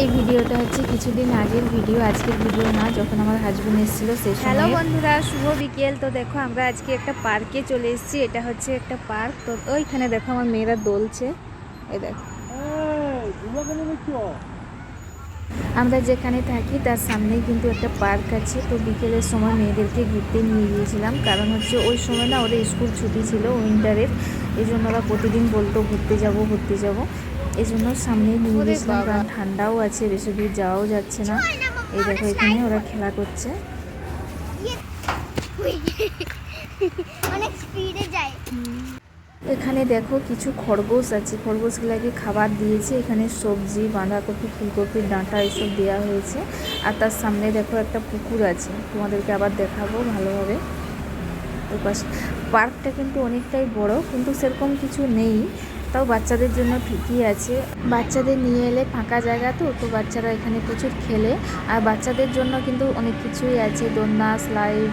এই ভিডিওটা হচ্ছে কিছুদিন আগের ভিডিও আজকের ভিডিও না যখন আমার হাজবেন্ড এসেছিল সেই হ্যালো বন্ধুরা শুভ বিকেল। তো দেখো আমরা আজকে একটা পার্কে চলে এসেছি। এটা হচ্ছে একটা পার্ক। তো ওইখানে দেখো আমার মেয়েরা দোলছে। এই দেখো। আমরা যেখানে থাকি তার সামনেই কিন্তু একটা পার্ক আছে। তো বিকেলের সময় মেয়েদেরকে ঘুরতে নিয়ে গিয়েছিলাম। কারণ হচ্ছে ওই সময় না ওদের স্কুল ছুটি ছিল উইন্টারের এই জন্য ওরা প্রতিদিন বলতো ঘুরতে যাব ঘুরতে যাব। এই জন্য সামনে নিয়ে গেছিলাম কারণ ঠান্ডাও আছে বেশি দূর যাওয়াও যাচ্ছে না। এই দেখো এখানে ওরা খেলা করছে। অনেক স্পিডে যায়। এখানে দেখো কিছু খরগোশ আছে। খরগোশগুলোকে খাবার দিয়েছে। এখানে সবজি বাঁধাকপি ফুলকপির ডাঁটা এসব দেওয়া হয়েছে। আর তার সামনে দেখো একটা পুকুর আছে। তোমাদেরকে আবার দেখাবো ভালোভাবে। ওই পাশে পার্কটা কিন্তু অনেকটাই বড় কিন্তু সেরকম কিছু নেই। তাও বাচ্চাদের জন্য ঠিকই আছে। বাচ্চাদের নিয়ে এলে ফাঁকা জায়গা তো তো বাচ্চারা এখানে প্রচুর খেলে। আর বাচ্চাদের জন্য কিন্তু অনেক কিছুই আছে দোলনা স্লাইড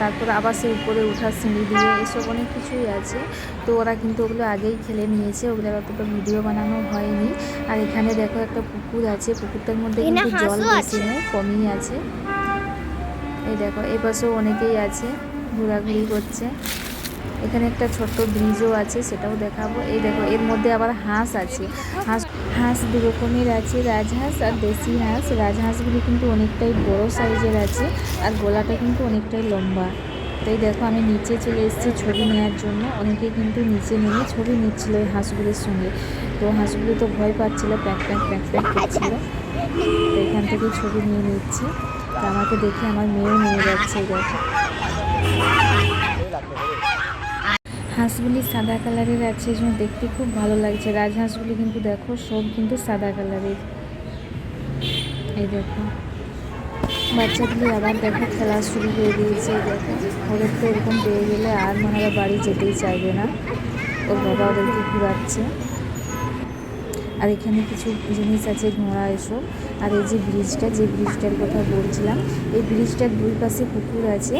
তারপর আবার সে উপরে ওঠার সিঁড়ি দিয়ে এসব অনেক কিছুই আছে। তো ওরা কিন্তু ওগুলো আগেই খেলে নিয়েছে ওগুলোর অতটা ভিডিও বানানো হয়নি। আর এখানে দেখো একটা পুকুর আছে পুকুরটার মধ্যে কিন্তু জল বেশি আছে। নেই কমই আছে। এই দেখো এই পাশেও অনেকেই আছে ঘোরাঘুরি করছে। এখানে একটা ছোট্ট ব্রিজও আছে, সেটাও দেখাবো। এই দেখো, এর মধ্যে আবার হাঁস আছে। হাঁস হাঁস দু রকমের আছে, রাজহাঁস আর দেশি হাঁস। রাজহাঁসগুলি কিন্তু অনেকটাই বড় সাইজের আছে আর গলাটা কিন্তু অনেকটাই লম্বা। তাই দেখো, আমি নিচে চলে এসেছি ছবি নেওয়ার জন্য। অনেকে কিন্তু নিচে নেমে ছবি নিচ্ছিল ওই হাঁসগুলির সঙ্গে। তো হাঁসগুলি তো ভয় পাচ্ছিলো, প্যাক প্যাক প্যাক প্যাক করছিল। তো এখান থেকে ছবি নিয়ে নিচ্ছি। তো আমাকে দেখে আমার মেয়েও নিয়ে যাচ্ছে, দেখো। হাঁসগুলি সাদা কালারের আছে জন্য দেখতে খুব ভালো লাগছে। রাজহাঁসগুলি কিন্তু দেখো, সব কিন্তু সাদা কালারের। এই দেখো। বাচ্চাগুলি আবার দেখো, খেলা শুরু হয়ে দিয়েছে দেখো। ওদের তো এরকম পেয়ে গেলে আর মনে হয় বাড়ি যেতেই চাইবে না। ওর বাবা ওদেরকে ঘুরাচ্ছে। আর এখানে কিছু জিনিস আছে, ঘোড়া এসব আর এই যে ব্রিজটা, যে ব্রিজটার কথা বলছিলাম, এই ব্রিজটার দুই পাশে পুকুর আছে।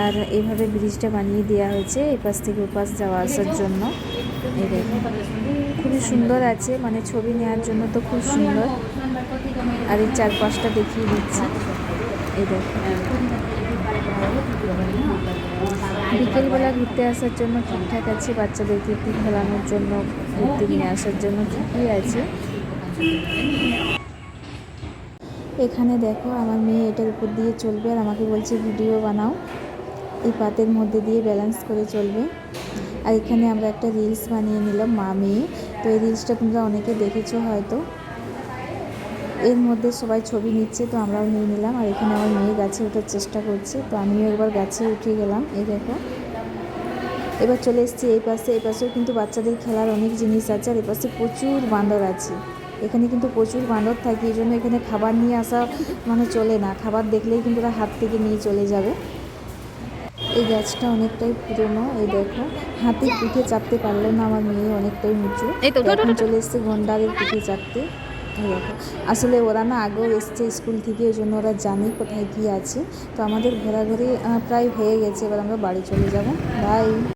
আর এইভাবে ব্রিজটা বানিয়ে দেওয়া হয়েছে এই পাশ থেকে ও পাশ যাওয়া আসার জন্য। খুবই সুন্দর আছে মানে ছবি নেওয়ার জন্য তো খুব সুন্দর। আর এই চারপাশটা দেখিয়ে দিচ্ছি। এই দেখো। বিকেলবেলা ঘুরতে আসার জন্য ঠিকঠাক আছে বাচ্চাদেরকে একটু খেলানোর জন্য ঘুরতে নিয়ে আসার জন্য ঠিকই আছে? এখানে দেখো, আমার মেয়ে এটার উপর দিয়ে চলবে আর আমাকে বলছে ভিডিও বানাও। এই পাতের মধ্যে দিয়ে ব্যালেন্স করে চলবে। আর এখানে আমরা একটা রিলস বানিয়ে নিলাম মা মেয়ে তো এই রিলসটা তোমরা অনেকে দেখেছ হয়তো। এর মধ্যে সবাই ছবি নিচ্ছে তো আমরাও নিয়ে নিলাম। আর এখানে আমার মেয়ে গাছে ওঠার চেষ্টা করছে তো আমিও একবার গাছে উঠে গেলাম এই দেখো। এবার চলে এসেছি এই পাশে এই পাশেও কিন্তু বাচ্চাদের খেলার অনেক জিনিস আছে আর এই পাশে প্রচুর বান্দর আছে। এখানে কিন্তু প্রচুর বান্দর থাকে এই জন্য এখানে খাবার নিয়ে আসা মানে চলে না খাবার দেখলেই কিন্তু ওরা হাত থেকে নিয়ে চলে যাবে। এই গাছটা অনেকটাই পুরনো এই দেখো। হাতির পিঠে চাপতে পারল না আমার মেয়ে অনেকটাই উঁচু এখন চলে এসছে গন্ডারের পিঠে চাপতে। দেখো আসলে ওরা না আগেও এসছে স্কুল থেকে ওই জন্য ওরা জানে কোথায় কী আছে। তো আমাদের ঘোরাঘুরি প্রায় হয়ে গেছে, এবার আমরা বাড়ি চলে যাব। বাই